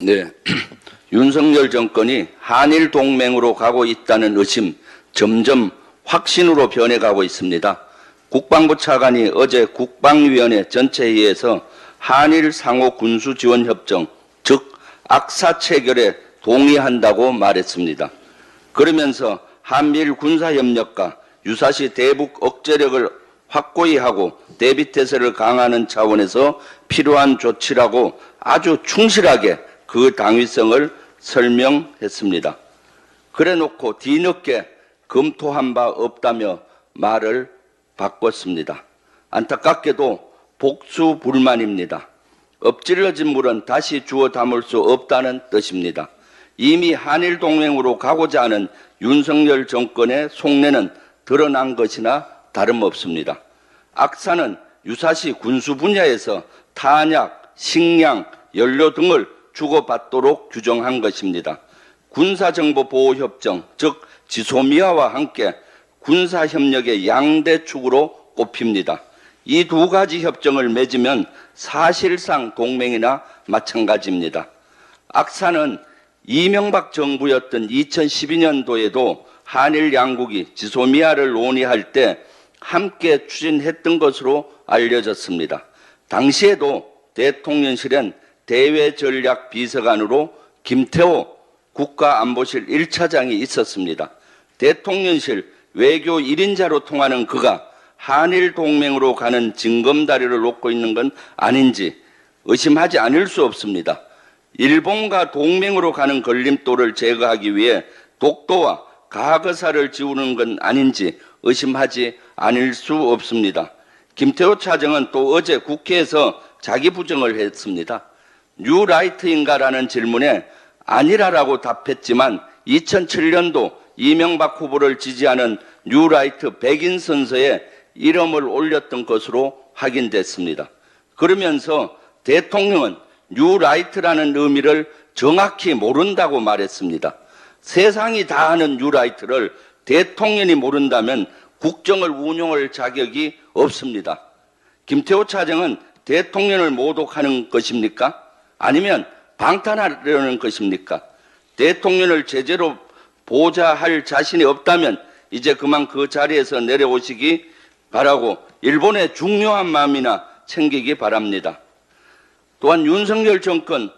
네. 윤석열 정권이 한일 동맹으로 가고 있다는 의심 점점 확신으로 변해가고 있습니다. 국방부 차관이 어제 국방위원회 전체회의에서 한일 상호 군수 지원 협정, 즉 악사 체결에 동의한다고 말했습니다. 그러면서 한미일 군사 협력과 유사시 대북 억제력을 확고히 하고 대비 태세를 강화하는 차원에서 필요한 조치라고 아주 충실하게 그 당위성을 설명했습니다. 그래 놓고 뒤늦게 검토한 바 없다며 말을 바꿨습니다. 안타깝게도 복수 불만입니다. 엎질러진 물은 다시 주워 담을 수 없다는 뜻입니다. 이미 한일 동맹으로 가고자 하는 윤석열 정권의 속내는 드러난 것이나 다름없습니다. 악사는 유사시 군수 분야에서 탄약, 식량, 연료 등을 주고받도록 규정한 것입니다. 군사정보보호협정, 즉 지소미아와 함께 군사협력의 양대 축으로 꼽힙니다. 이 두 가지 협정을 맺으면 사실상 동맹이나 마찬가지입니다. 악사는 이명박 정부였던 2012년도에도 한일 양국이 지소미아를 논의할 때 함께 추진했던 것으로 알려졌습니다. 당시에도 대통령실엔 대외 전략 비서관으로 김태호 국가안보실 1차장이 있었습니다. 대통령실 외교 1인자로 통하는 그가 한일 동맹으로 가는 징검다리를 놓고 있는 건 아닌지 의심하지 않을 수 없습니다. 일본과 동맹으로 가는 걸림돌을 제거하기 위해 독도와 가거사를 지우는 건 아닌지 의심하지 않을 수 없습니다. 김태호 차장은 또 어제 국회에서 자기 부정을 했습니다. 뉴라이트인가라는 질문에 아니라라고 답했지만 2007년도 이명박 후보를 지지하는 뉴라이트 백인 선서에 이름을 올렸던 것으로 확인됐습니다. 그러면서 대통령은 뉴라이트라는 의미를 정확히 모른다고 말했습니다. 세상이 다 아는 뉴라이트를 대통령이 모른다면 국정을 운영할 자격이 없습니다. 김태호 차장은 대통령을 모독하는 것입니까? 아니면 방탄하려는 것입니까? 대통령을 제대로 보좌할 자신이 없다면 이제 그만 그 자리에서 내려오시기 바라고 일본의 중요한 마음이나 챙기기 바랍니다. 또한 윤석열 정권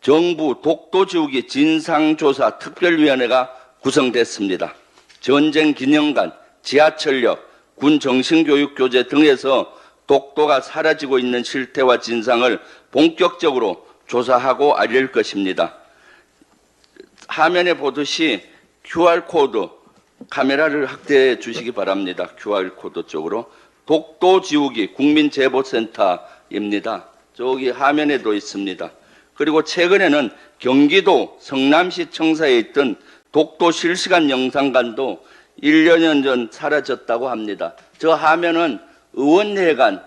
정부 독도 지우기 진상조사 특별위원회가 구성됐습니다. 전쟁 기념관, 지하철역, 군 정신교육 교재 등에서 독도가 사라지고 있는 실태와 진상을 본격적으로 조사하고 알릴 것입니다. 화면에 보듯이 QR코드 카메라를 확대해 주시기 바랍니다. QR코드 쪽으로. 독도 지우기 국민제보센터입니다. 저기 화면에도 있습니다. 그리고 최근에는 경기도 성남시 청사에 있던 독도 실시간 영상관도 1년 전 사라졌다고 합니다. 저 화면은 의원회관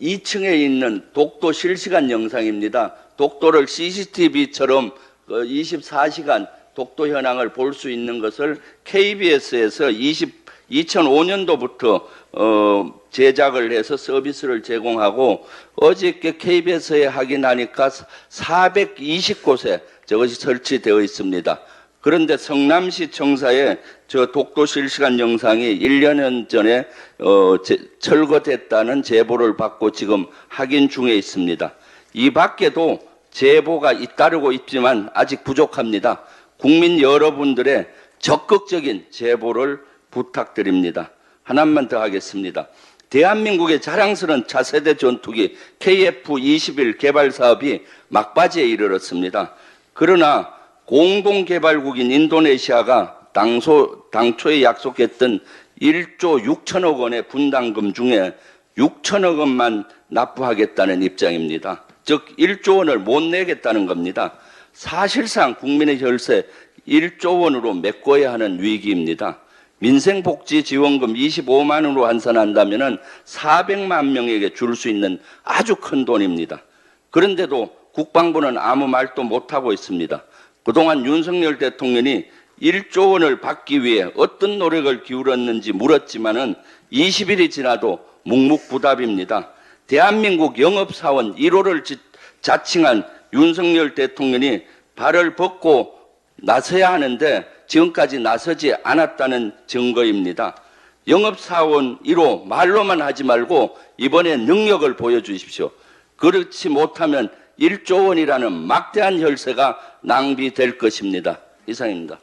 2층에 있는 독도 실시간 영상입니다. 독도를 CCTV처럼 24시간 독도 현황을 볼 수 있는 것을 KBS에서 20, 2005년도부터 어, 제작을 해서 서비스를 제공하고 어저께 KBS에 확인하니까 420곳에 저것이 설치되어 있습니다. 그런데 성남시 청사에 저 독도 실시간 영상이 1년 전에 어, 제, 철거됐다는 제보를 받고 지금 확인 중에 있습니다. 이 밖에도 제보가 잇따르고 있지만 아직 부족합니다. 국민 여러분들의 적극적인 제보를 부탁드립니다. 하나만 더 하겠습니다. 대한민국의 자랑스러운 차세대 전투기 KF-21 개발 사업이 막바지에 이르렀습니다. 그러나 공동개발국인 인도네시아가 당소, 당초에 약속했던 1조 6천억 원의 분담금 중에 6천억 원만 납부하겠다는 입장입니다. 즉 1조 원을 못 내겠다는 겁니다. 사실상 국민의 혈세 1조 원으로 메꿔야 하는 위기입니다. 민생복지지원금 25만 원으로 환산한다면 400만 명에게 줄 수 있는 아주 큰 돈입니다. 그런데도 국방부는 아무 말도 못하고 있습니다. 그동안 윤석열 대통령이 1조 원을 받기 위해 어떤 노력을 기울였는지 물었지만은 20일이 지나도 묵묵부답입니다. 대한민국 영업사원 1호를 자칭한 윤석열 대통령이 발을 벗고 나서야 하는데 지금까지 나서지 않았다는 증거입니다. 영업사원 1호 말로만 하지 말고 이번에 능력을 보여주십시오. 그렇지 못하면 1조 원이라는 막대한 혈세가 낭비될 것입니다. 이상입니다.